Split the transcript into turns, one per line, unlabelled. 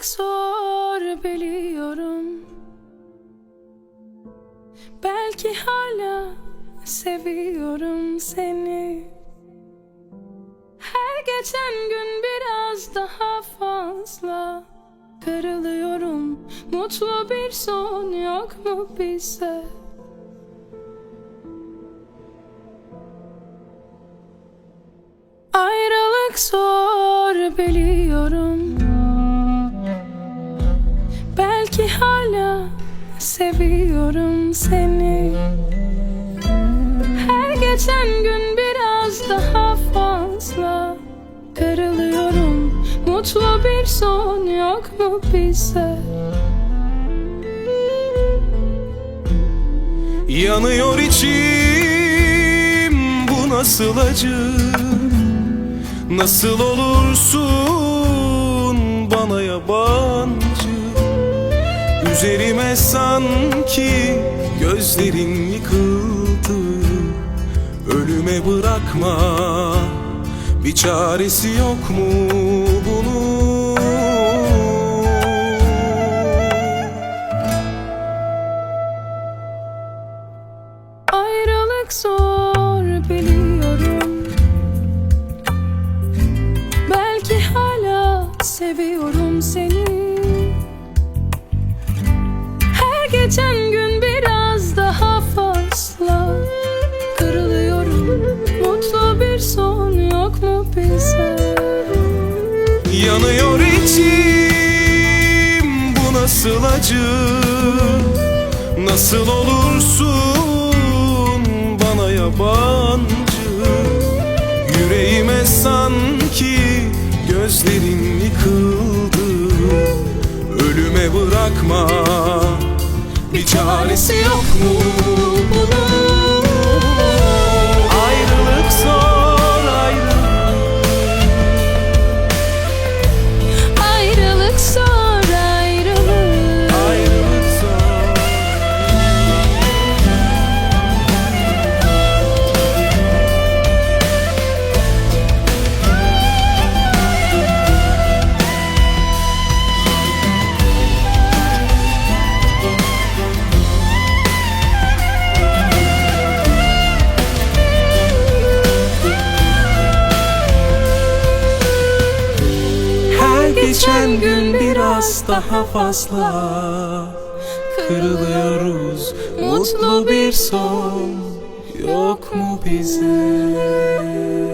Ayrılık zor biliyorum. Belki hala seviyorum seni. Her geçen gün biraz daha fazla Kırılıyorum. Mutlu bir son yok mu bize? Ayrılık zor biliyorum hala seviyorum seni. Her geçen gün biraz daha fazla Kırılıyorum. Mutlu bir son yok mu bize?
Yanıyor içim bu nasıl acı? Nasıl olursun bana yabancı Üzerime sanki gözlerin yıkıldı. Ölüme bırakma bir çaresi yok mu bunun?
Ayrılık zor biliyorum. Belki hala seviyorum geçen gün biraz daha fazla. Kırılıyorum Mutlu bir son yok mu bize?
Yanıyor içim bu nasıl acı? Nasıl olursun bana yabancı? Yüreğime sanki gözlerin yıkıldı. Ölüme bırakma bir çaresi yok mu geçen gün biraz daha fazla Kırılıyoruz Mutlu bir son Yok mu bize?